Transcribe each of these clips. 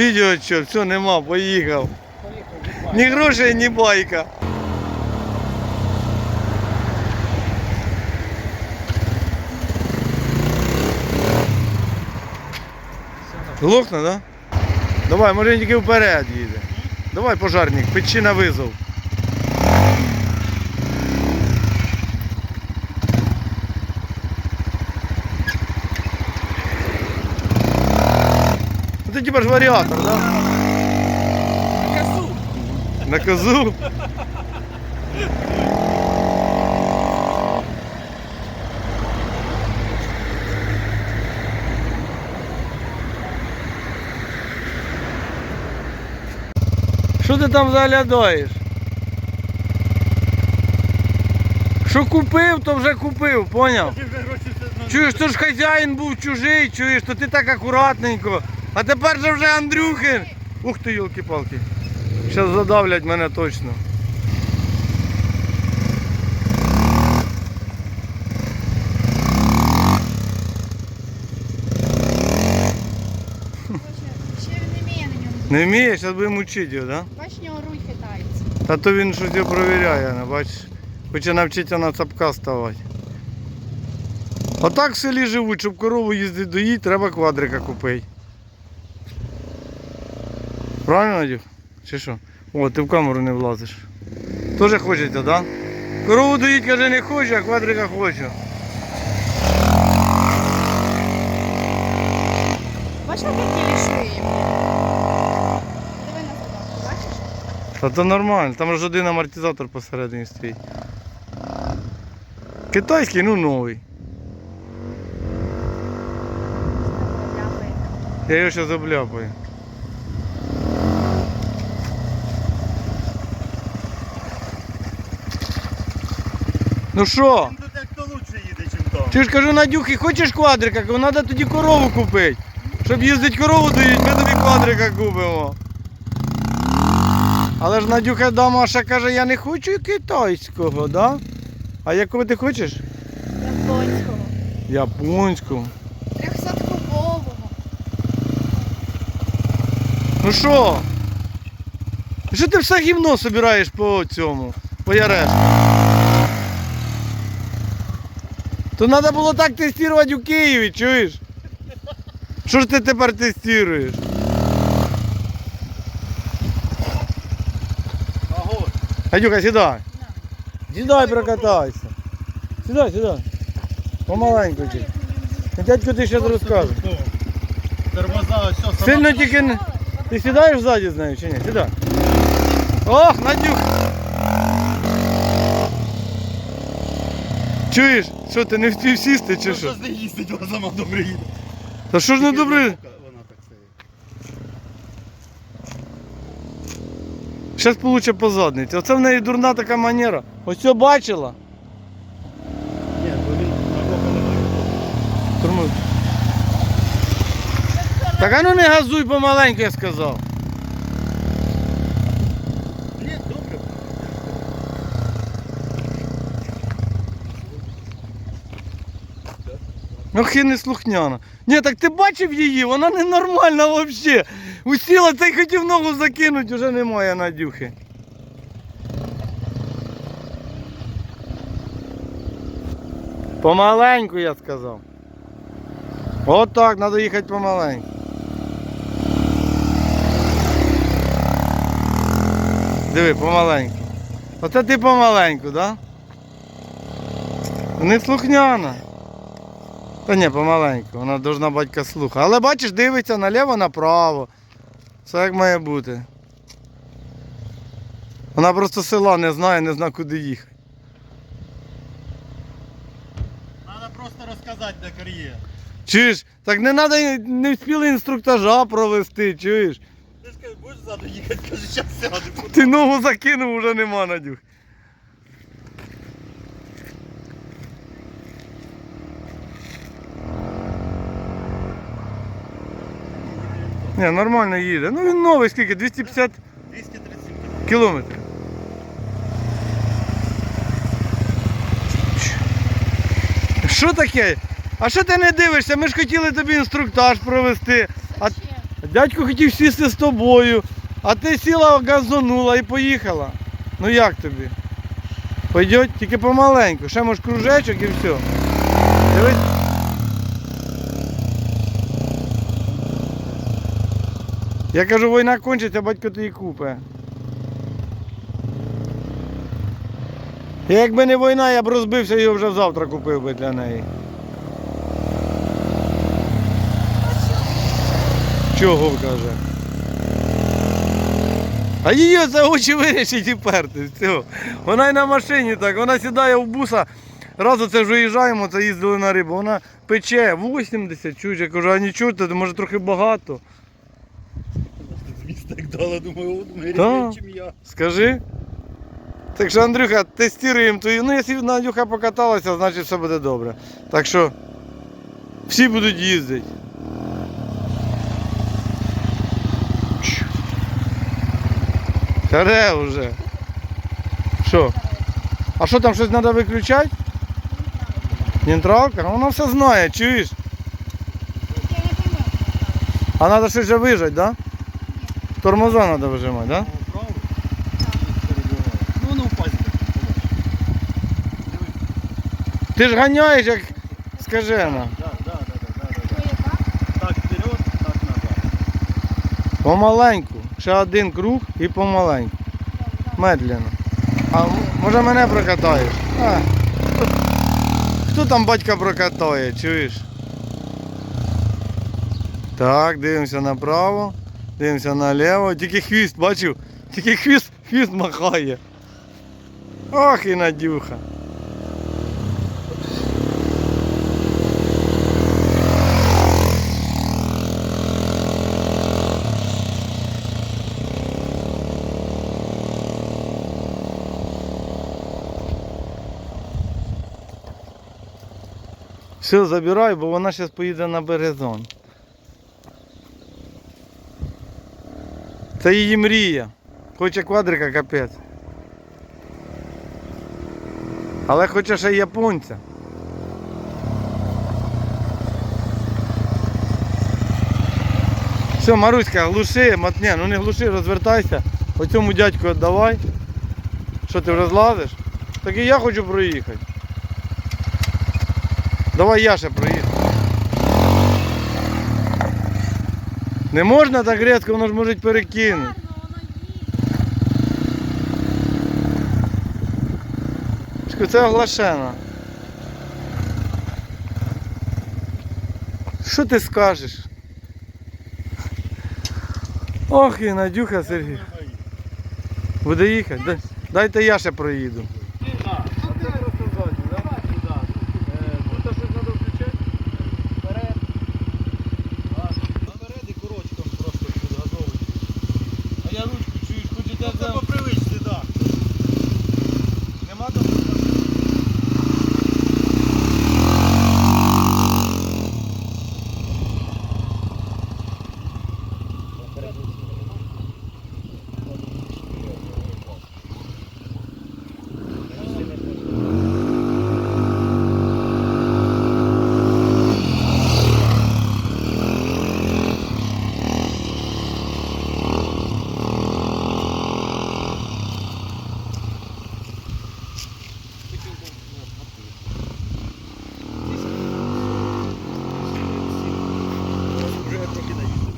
відео що, все, нема, поїхав. Ні грошей, ні байка. Глохне, да? Давай, може тільки вперед їде. Давай, пожарник, печи на визов. Ти типа ж варіатор, да? Косу. На козу. Що ти там заглядаєш? Що купив, то вже купив, поняв? Одно. Чуєш, то ж хазяїн був чужий, чуєш, то ти так акуратненько. А тепер же вже Андрюхин. Ух ти, йолки-палки. Зараз задавлять мене точно. Ще він не вміє на ньому. Не вміє, зараз будемо вчити його, так? Бач, в нього руль хитається. Да? Та то він щось його провіряє, не бачиш. Хоче навчитися на цапка ставати. Отак в селі живуть, щоб корову їздити доїть, треба квадрика купити. Правильно, Надюх? Чи що? О, ти в камеру не влазиш. Тоже хочеться, так? Да? Корову доїть, каже, не хочу, а квадрика хочу. Бач, як тілі шиє. Диви на задок, бачиш? Та то нормально, там ж один амортизатор посередині стоїть. Китайський, ну новий. Я його зараз обляпаю. Ну що? Тут як то лучше їде, чим то. Ти ж кажу, Надюхи, хочеш квадрика? Кажу, Треба тоді корову купити. Щоб їздити корову доїть, ми тобі квадрика купимо. Але ж Надюха дома ще каже, я не хочу китайського, да? А якого ти хочеш? Японського. Японського. Трьохсоткубового. Ну що? Що ти все гімно собираєш по цьому? По ярешку? То треба було так тестувати у Києві, чуєш? Що ж ти тепер тестуєш? Гадюка, сідай. Сідай, прокатайся. Сідай, сідай. Помаленьку тільки. Дядько ти зараз розкажеш. Тормоза, все. Сильно тільки не... Ти сідаєш ззаді з нею чи ні? Сідай. Ох, Надюх! Чуєш, що ти не встиг сісти чи Ну, що? Нею їздить, вона сама добре їде. Та що ж не добре? Вона так стоїть. Зараз получить по задниці. Оце в неї дурна така манера. Ось це бачила? Ні, бо він на боку не. Тормоз. Так а ну не газуй помаленьку, я сказав. Ох і неслухняна. Ні, так ти бачив її, вона ненормальна взагалі. Усіла та й хотів ногу закинути, вже немає Надюхи. Помаленьку, я сказав. От треба їхати помаленьку. Диви, помаленьку. Оце ти помаленьку, так? Да? Неслухняна. Та ні, помаленьку, вона должна батька слуха. Але бачиш, дивиться наліво, направо. Все як має бути. Вона просто села не знає, не знає, куди їхати. Треба просто розказати, де кар'єр. Чуєш? Так не треба, не встигли інструктажа провести, чуєш? Ти ж кажеш, будеш ззаду їхати, каже, зараз сяду. Ти ногу закинув, вже нема, Надюх. Ні, нормально їде. Ну він новий скільки? 250 237 кілометрів. Що таке? А що ти не дивишся? Ми ж хотіли тобі інструктаж провести. А Дядько хотів сісти з тобою, а ти сіла, газонула і поїхала. Ну як тобі? Пойдет тільки помаленьку, ще може кружечок і все. Дивись. Я кажу, війна кончиться, батько тобі купе. Якби не війна, я б розбився і вже завтра купив би для неї. Чого каже? А її за очі вирішить і перти. Вона й на машині так, вона сідає в буса. Раз оце ж виїжджаємо, це їздили на рибу. Вона пече 80, чуєш, я кажу, а нічого, це може трохи багато. З міста як дала, думаю, ми Да. рівень, чим я. Скажи. Так що, Андрюха, тестуємо твою. Ну, якщо Надюха покаталася, значить все буде добре. Так що всі будуть їздити. Чу. Харе вже. Що? А що там щось треба виключати? Нейтралка? Ну, Вона все знає, чуєш? А треба щось вже вижати, так? Да? Тормоза треба вижимати, так? Ну, воно в пазі. Ти ж ганяєш, як скажена. Так, так, так, так. Так вперед, так назад. Помаленьку. Ще один круг і помаленьку. Медленно. А може мене прокатаєш? А. Хто, хто там батька прокатає, чуєш? Так, дивимося направо, дивимося наліво. Тільки хвіст, бачив? Тільки хвіст, хвіст махає. Ох і Надюха. Все, забирай, бо вона зараз поїде на березон. Це її мрія. Хоче квадрика капець. Але хоче ще й японця. Все, Маруська, глуши, мотня, ну не глуши, розвертайся. Оцьому дядьку віддавай. Що ти вже злазиш? Так і я хочу проїхати. Давай я ще проїду. Не можна так різко, воно ж може перекинути. Це оглашена. Що ти скажеш? Ох і Надюха Сергій. Буде їхати? Дайте я ще проїду. Так, а ти просто ззаді, да? Так. Е, Тут щось треба включати? Вперед. Наперед і корочком просто підгазовуй. А я ручку чуєш, хочу Це по привичці, так. Нема там? Вже трохи наїздив.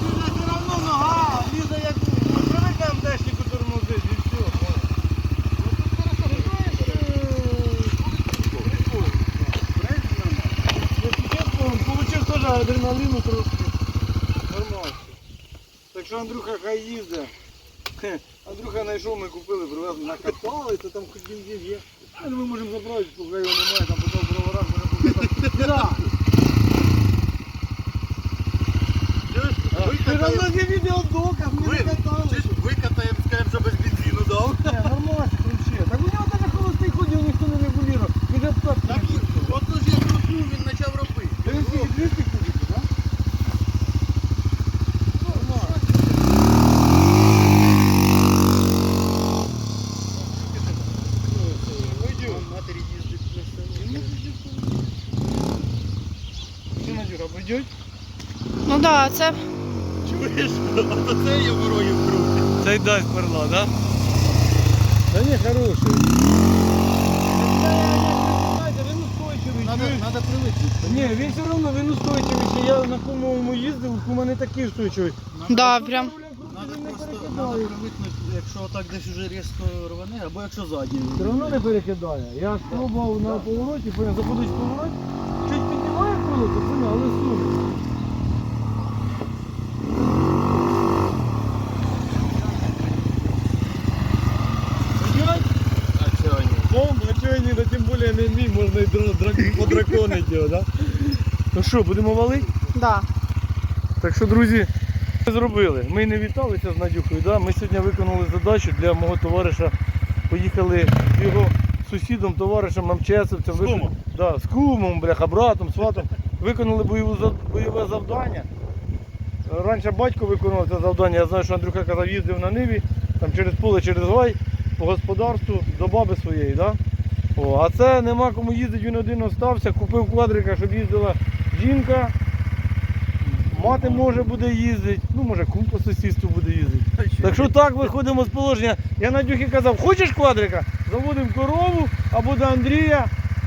Ти все одно нога, лізе як ну, привикай МДшнику тормозити і все. Получив теж трошки. Нормально. Так що Андрюха хай їздить. Андрюха знайшов, ми купили, привезли, накатали, то там хоч бензин є. А ну, ми можемо забрати, поки його немає, там потім в броварах може покатати. Да. Ти ж ми не катали. Викатаємо, скажемо, що без бензину дав. Не, нормально, вообще. Так у нього навіть холостий ходив, ніхто не регулював. Він же Так, от ж я крутнув, він почав робити. 200 кубиків, да? Нормально. Матері їздить. Да, це Чуєш? Ото це я ворою круг. Цей дасть перла, так? да? Та ні, хороший. Надо, надо привикнути. Ні, він все одно він устойчивий. ще Я на кумовому їздив, у мене такий устойчивий. да, прям. Надо просто надо привикнути, якщо так десь уже різко рване, або якщо задній. Все одно не перекидає. Я спробував на повороті, заходиш в поворот, чуть піднімає колесо, поняв, але суне. Понять? А чого ні? Бомба, а чого ні, да тим більше не мій, можна і дра- його, да? Ну що, будемо валити? Да. Так що, друзі, ми зробили. Ми не віталися з Надюхою. Да? Ми сьогодні виконали задачу для мого товариша. Поїхали з його сусідом, товаришем МЧСовцем. З кумом? Да, з кумом, бляха, братом, сватом. Виконали бойову, бойове завдання. Раніше батько виконував це завдання. Я знаю, що Андрюха казав, їздив на Ниві, там через поле, через гай, по господарству до баби своєї. Да? О, а це нема кому їздити, він один остався, купив квадрика, щоб їздила жінка. Мати може буде їздити, ну може кум по сусідству буде їздити. Так що так виходимо з положення. Я Надюхі казав, хочеш квадрика? Заводимо корову або до Андрія,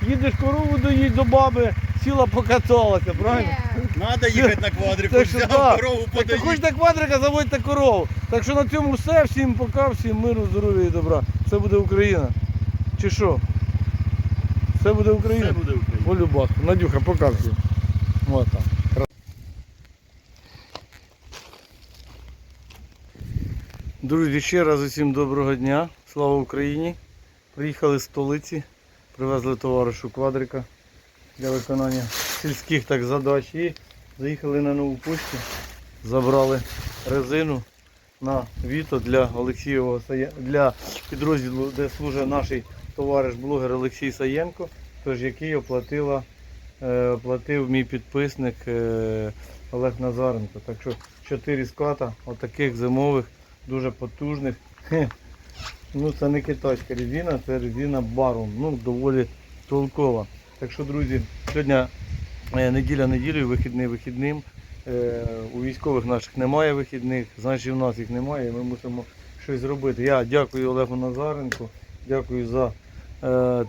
їдеш корову доїдь до баби, сіла покаталася, правильно? Надо їхати на квадрику, Так що взяв так. корову Так ти хочеш на квадрика, заводьте корову. Так що на цьому все, всім пока, всім миру, здоров'я і добра. Це буде Україна. Чи що? Це буде Україна. Все буде Україна. Волю баску. Надюха, пока всім. Вот так. Друзі, ще раз усім доброго дня. Слава Україні. Приїхали з столиці, привезли товаришу квадрика для виконання сільських так задач. І заїхали на нову почту, забрали резину на Віто для Олексієвого для підрозділу, де служить наш товариш блогер Олексій Саєнко, тож який оплатила, е, оплатив мій підписник е, Олег Назаренко. Так що 4 ската, отаких зимових, дуже потужних. Ну це не китайська резина, це резина Барум. Ну доволі толкова. Так що, друзі, сьогодні е, неділя неділею, вихідний вихідним. У військових наших немає вихідних, значить в нас їх немає, і ми мусимо щось зробити. Я дякую Олегу Назаренку, дякую за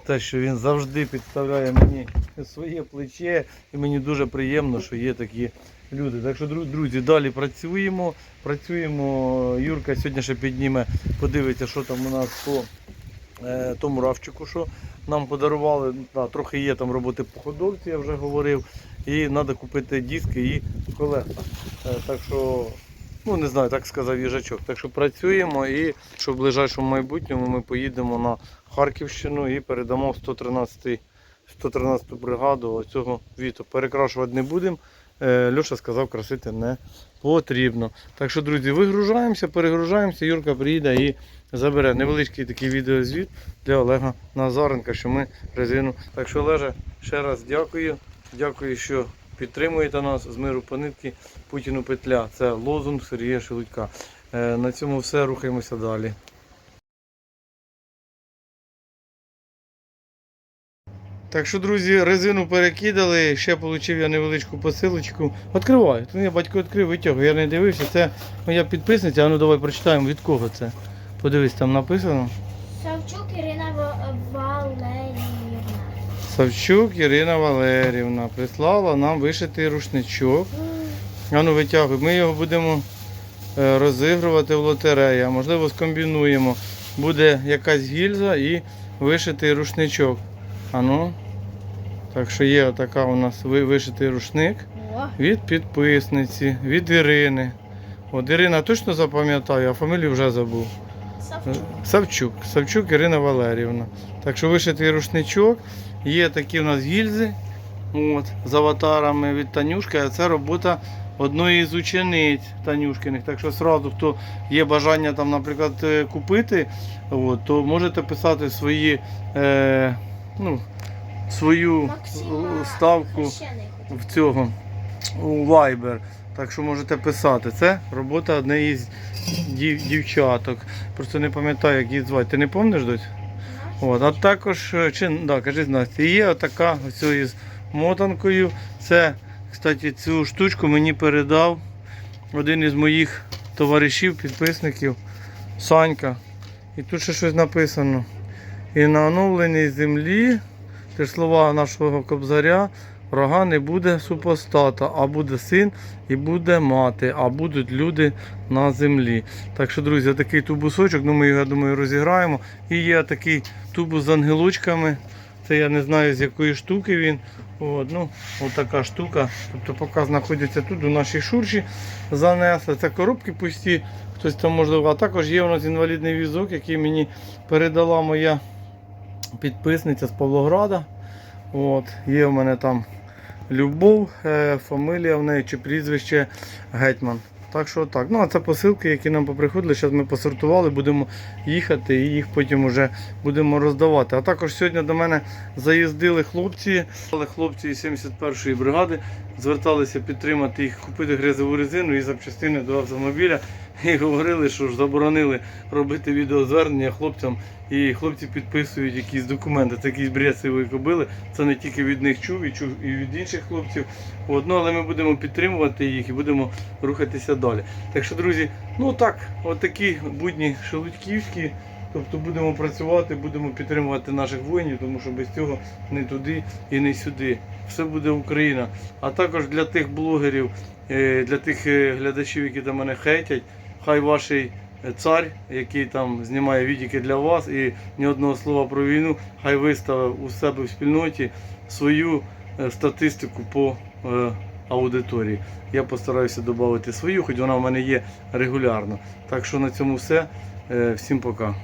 те, що він завжди підставляє мені своє плече. І мені дуже приємно, що є такі люди. Так що, друзі, далі працюємо. Працюємо. Юрка сьогодні ще підніме, подивиться, що там у нас по е, тому равчику, що нам подарували. Да, трохи є там роботи по ходовці, я вже говорив. І треба купити диски і колеса. Е, так що, ну не знаю, так сказав їжачок. Так що працюємо і що в ближайшому майбутньому ми поїдемо на Харківщину і передамо 113 113 бригаду оцього віту. Перекрашувати не будемо. Е, Льоша сказав, красити не потрібно. Так що, друзі, вигружаємося, перегружаємося. Юрка приїде і забере невеличкий такий відеозвіт для Олега Назаренка, що ми резину. Так що, Олеже, ще раз дякую. Дякую, що підтримуєте нас з миру по нитки Путіну петля. Це лозунг Сергія Шелудька. Е, На цьому все, рухаємося далі. Так що, друзі, резину перекидали, ще отримав я невеличку посилочку. Відкриваю. Тут я батько відкрив, витягую, я не дивився. Це моя підписниця, а ну давай прочитаємо від кого це. Подивись, там написано. Савчук Валеріївна. Савчук Ірина Валерівна прислала нам вишитий рушничок. А ну витягуй. Ми його будемо е, розігрувати в лотереї, а можливо скомбінуємо. Буде якась гільза і вишитий рушничок. А ну. Так що є така у нас вишитий рушник від підписниці, від Ірини. От Ірина точно запам'ятаю, а фамілію вже забув. Савчук. Савчук, Савчук Ірина Валерівна. Так що вишитий рушничок, є такі у нас гільзи от, з аватарами від Танюшки, а це робота одної з учениць Танюшкиних. Так що сразу, хто є бажання там, наприклад, е, купити, от, то можете писати свої, е, ну, свою Максима ставку в цього у Viber. Так що можете писати. Це робота однієї з дів, дівчаток. Просто не пам'ятаю, як її звати. Ти не пам'ятаєш дось? От, а також, е, чи, да, кажи Настя, є отака ось із мотанкою. Це Кстати, цю штучку мені передав один із моїх товаришів, підписників Санька. І тут ще щось написано. І на оновленій землі, це слова нашого кобзаря, рога не буде супостата, а буде син і буде мати, а будуть люди на землі. Так що, друзі, такий тубусочок, ну ми його, я думаю, розіграємо. І є такий тубус з ангелочками. Це я не знаю з якої штуки він. От, ну, от така штука. Тобто поки знаходяться тут у нашій шурші занесли. Це коробки пусті, хтось там можливо. А також є у нас інвалідний візок, який мені передала моя підписниця з Павлограда. От, є в мене там Любов, е, фамилія в неї чи прізвище Гетьман. Так що так. Ну а це посилки, які нам поприходили. Зараз ми посортували, будемо їхати і їх потім вже будемо роздавати. А також сьогодні до мене заїздили хлопці, але хлопці із 71-ї бригади зверталися підтримати їх, купити грязову резину і запчастини до автомобіля. І говорили, що ж заборонили робити відеозвернення хлопцям. І хлопці підписують якісь документи. Це якісь бресові кобили. Це не тільки від них чув і чув і від інших хлопців. От, ну, але ми будемо підтримувати їх і будемо рухатися далі. Так що, друзі, ну так, от будні шелудьківські. Тобто будемо працювати, будемо підтримувати наших воїнів, тому що без цього не туди і не сюди. Все буде Україна. А також для тих блогерів, е, для тих е, глядачів, які до мене хейтять, хай ваш цар, який там знімає відіки для вас і ні одного слова про війну, хай виставив у себе в спільноті свою е, статистику по е, аудиторії. Я постараюся додати свою, хоч вона в мене є регулярно. Так що на цьому все. Е, Всім пока.